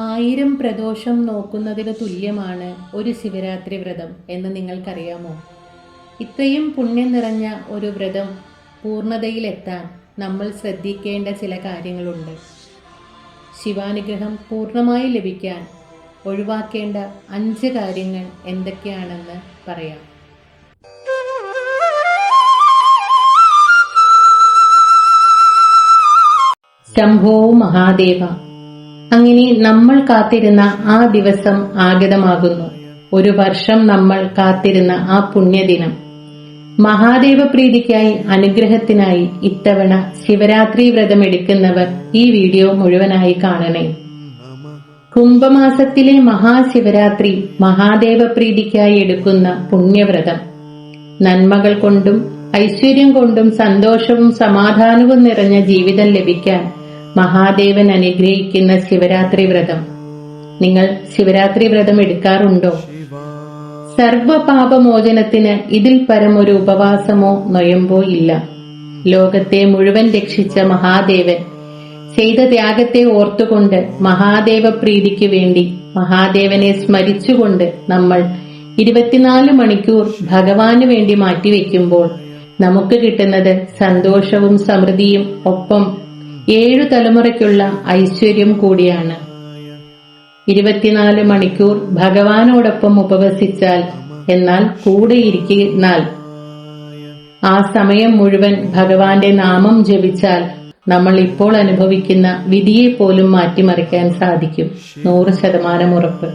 ആയിരം പ്രദോഷം നോക്കുന്നതിന് തുല്യമാണ് ഒരു ശിവരാത്രി വ്രതം എന്ന് നിങ്ങൾക്കറിയാമോ? ഇത്രയും പുണ്യം നിറഞ്ഞ ഒരു വ്രതം പൂർണതയിലെത്താൻ നമ്മൾ ശ്രദ്ധിക്കേണ്ട ചില കാര്യങ്ങളുണ്ട്. ശിവാനുഗ്രഹം പൂർണമായി ലഭിക്കാൻ ഒഴിവാക്കേണ്ട അഞ്ച് കാര്യങ്ങൾ എന്തൊക്കെയാണെന്ന് പറയാം. ശംഭോ മഹാദേവ. അങ്ങനെ നമ്മൾ കാത്തിരുന്ന ആ ദിവസം ആഗതമാകുന്നു. ഒരു വർഷം നമ്മൾ കാത്തിരുന്ന ആ പുണ്യദിനം. മഹാദേവ പ്രീതിക്കായി അനുഗ്രഹത്തിനായി ഇത്തവണ ശിവരാത്രി വ്രതം എടുക്കുന്നവർ ഈ വീഡിയോ മുഴുവനായി കാണണേ. കുംഭമാസത്തിലെ മഹാശിവരാത്രി മഹാദേവ പ്രീതിക്കായി എടുക്കുന്ന പുണ്യവ്രതം. നന്മകൾ കൊണ്ടും ഐശ്വര്യം കൊണ്ടും സന്തോഷവും സമാധാനവും നിറഞ്ഞ ജീവിതം ലഭിക്കാൻ മഹാദേവൻ അനുഗ്രഹിക്കുന്ന ശിവരാത്രി വ്രതം. നിങ്ങൾ ശിവരാത്രി വ്രതം എടുക്കാറുണ്ടോ? സർവപാപമോചനത്തിന് ഇതിൽ പരമൊരു ഉപവാസമോ നൊയമ്പോ ഇല്ല. ലോകത്തെ മുഴുവൻ രക്ഷിച്ച മഹാദേവൻ ചെയ്ത ത്യാഗത്തെ ഓർത്തുകൊണ്ട് മഹാദേവ പ്രീതിക്ക് വേണ്ടി മഹാദേവനെ സ്മരിച്ചുകൊണ്ട് നമ്മൾ ഇരുപത്തിനാല് മണിക്കൂർ ഭഗവാന് വേണ്ടി മാറ്റിവെക്കുമ്പോൾ നമുക്ക് കിട്ടുന്നത് സന്തോഷവും സമൃദ്ധിയും ഒപ്പം ഏഴു തലമുറയ്ക്കുള്ള ഐശ്വര്യം കൂടിയാണ്. ഇരുപത്തിനാല് മണിക്കൂർ ഭഗവാനോടൊപ്പം ഉപവസിച്ചാൽ എന്നാൽ കൂടെയിരിക്കുന്നാൽ ആ സമയം മുഴുവൻ ഭഗവാന്റെ നാമം ജപിച്ചാൽ നമ്മൾ ഇപ്പോൾ അനുഭവിക്കുന്ന വിധിയെ പോലും മാറ്റിമറിക്കാൻ സാധിക്കും. നൂറ് ശതമാനം ഉറപ്പ്.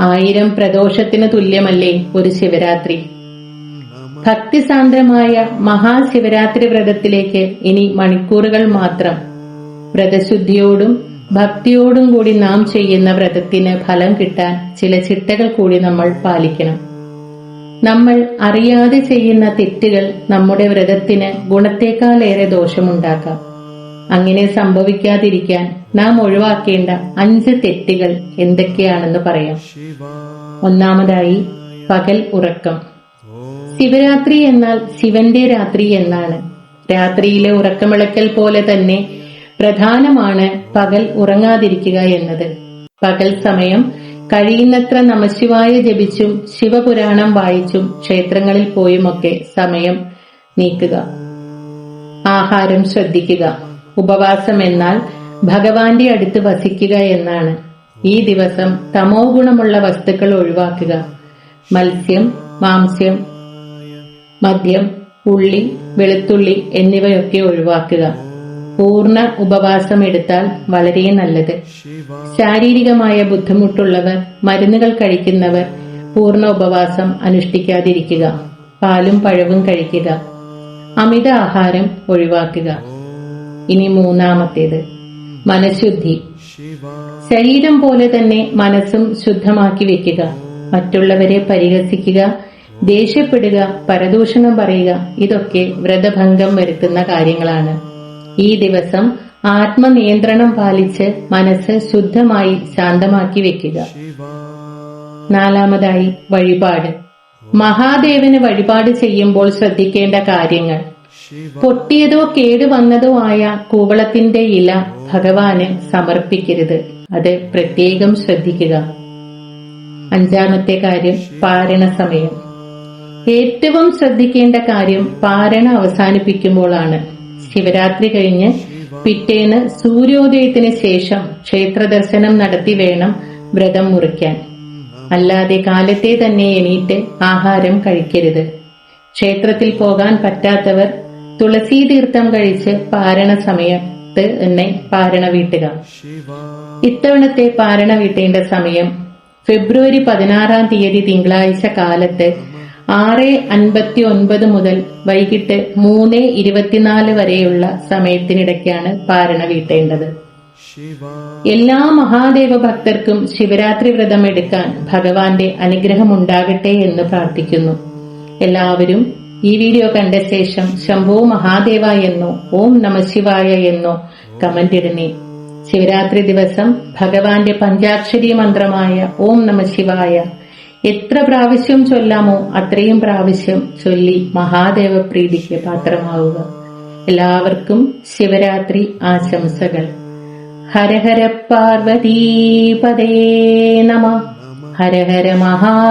ആയിരം പ്രദോഷത്തിന് തുല്യമല്ലേ ഒരു ശിവരാത്രി? ഭക്തിസാന്ദ്രമായ മഹാശിവരാത്രി വ്രതത്തിലേക്ക് ഇനി മണിക്കൂറുകൾ മാത്രം. വ്രതശുദ്ധിയോടും ഭക്തിയോടും കൂടി നാം ചെയ്യുന്ന വ്രതത്തിന് ഫലം കിട്ടാൻ ചില ചിട്ടകൾ കൂടി നമ്മൾ പാലിക്കണം. നമ്മൾ അറിയാതെ ചെയ്യുന്ന തെറ്റുകൾ നമ്മുടെ വ്രതത്തിന് ഗുണത്തേക്കാളേറെ ദോഷമുണ്ടാക്കാം. അങ്ങനെ സംഭവിക്കാതിരിക്കാൻ നാം ഒഴിവാക്കേണ്ട അഞ്ച് തെറ്റുകൾ എന്തൊക്കെയാണെന്ന് പറയാം. ഒന്നാമതായി പകൽ ഉറക്കം. ശിവരാത്രി എന്നാൽ ശിവന്റെ രാത്രി എന്നാണ്. രാത്രിയിലെ ഉറക്കമിളക്കൽ പോലെ തന്നെ പ്രധാനമാണ് പകൽ ഉറങ്ങാതിരിക്കുക എന്നത്. പകൽ സമയം കഴിയുന്നത്ര നമശിവായ ജപിച്ചും ശിവപുരാണം വായിച്ചും ക്ഷേത്രങ്ങളിൽ പോയുമൊക്കെ സമയം നീക്കുക. ആഹാരം ശ്രദ്ധിക്കുക. ഉപവാസം എന്നാൽ ഭഗവാന്റെ അടുത്ത് വസിക്കുക എന്നാണ്. ഈ ദിവസം തമോ ഗുണമുള്ള വസ്തുക്കൾ ഒഴിവാക്കുക. മത്സ്യം മാംസ്യം മദ്യം ഉള്ളി വെളുത്തുള്ളി എന്നിവയൊക്കെ ഒഴിവാക്കുക. പൂർണ ഉപവാസം എടുത്താൽ വളരെ നല്ലത്. ശാരീരികമായ ബുദ്ധിമുട്ടുള്ളവർ മരുന്നുകൾ കഴിക്കുന്നവർ പൂർണ ഉപവാസം അനുഷ്ഠിക്കാതിരിക്കുക. പാലും പഴവും കഴിക്കുക. അമിത ആഹാരം ഒഴിവാക്കുക. ഇനി മൂന്നാമത്തേത്. മനഃശുദ്ധി. ശരീരം പോലെ തന്നെ മനസ്സും ശുദ്ധമാക്കി വെക്കുക. മറ്റുള്ളവരെ പരിഹസിക്കുക. ദേഷ്യപ്പെടുക പരദൂഷണം പറയുക ഇതൊക്കെ വ്രതഭംഗം വരുത്തുന്ന കാര്യങ്ങളാണ്. ഈ ദിവസം ആത്മനിയന്ത്രണം പാലിച്ച് മനസ്സ് ശുദ്ധമായി ശാന്തമാക്കി വെക്കുക. നാലാമതായി വഴിപാട്. മഹാദേവന് വഴിപാട് ചെയ്യുമ്പോൾ ശ്രദ്ധിക്കേണ്ട കാര്യങ്ങൾ. പൊട്ടിയതോ കേടുവന്നതോ ആയ കൂവളത്തിന്റെ ഇല ഭഗവാന് സമർപ്പിക്കരുത്. അത് പ്രത്യേകം ശ്രദ്ധിക്കുക. അഞ്ചാമത്തെ കാര്യം പാരണ സമയം. ഏറ്റവും ശ്രദ്ധിക്കേണ്ട കാര്യം പാരണ അവസാനിപ്പിക്കുമ്പോഴാണ്. ശിവരാത്രി കഴിഞ്ഞ് പിറ്റേന്ന് സൂര്യോദയത്തിന് ശേഷം ക്ഷേത്ര ദർശനം നടത്തി വേണം വ്രതം മുറിക്കാൻ. അല്ലാതെ കാലത്തെ തന്നെ എണീറ്റ് ആഹാരം കഴിക്കരുത്. ക്ഷേത്രത്തിൽ പോകാൻ പറ്റാത്തവർ തുളസി തീർത്ഥം കഴിച്ച് പാരണ സമയത്ത് തന്നെ പാരണ വീട്ടുക. ഇത്തവണത്തെ പാരണ വീട്ടേണ്ട സമയം ഫെബ്രുവരി പതിനാറാം തീയതി തിങ്കളാഴ്ച കാലത്ത് ആറ് അൻപത്തി ഒൻപത് മുതൽ വൈകിട്ട് മൂന്ന് ഇരുപത്തിനാല് വരെയുള്ള സമയത്തിനിടയ്ക്കാണ് പാരണ വീട്ടേണ്ടത്. എല്ലാ മഹാദേവ ഭക്തർക്കും ശിവരാത്രി വ്രതം എടുക്കാൻ ഭഗവാന്റെ അനുഗ്രഹം ഉണ്ടാകട്ടെ എന്ന് പ്രാർത്ഥിക്കുന്നു. എല്ലാവരും ഈ വീഡിയോ കണ്ട ശേഷം ശംഭോ മഹാദേവ എന്നോ ഓം നമശിവായ എന്നോ കമന്റ് ഇടണേ. ശിവരാത്രി ദിവസം ഭഗവാന്റെ പഞ്ചാക്ഷരി മന്ത്രമായ ഓം നമശിവായ എത്ര പ്രാവശ്യം ചൊല്ലാമോ അത്രയും പ്രാവശ്യം ചൊല്ലി മഹാദേവ പ്രീതിക്ക് പാത്രമാവുക. എല്ലാവർക്കും ശിവരാത്രി ആശംസകൾ. ഹരഹര പാർവതീ പാർവതീപദേ നമ. ഹര ഹര മഹാദേവാ.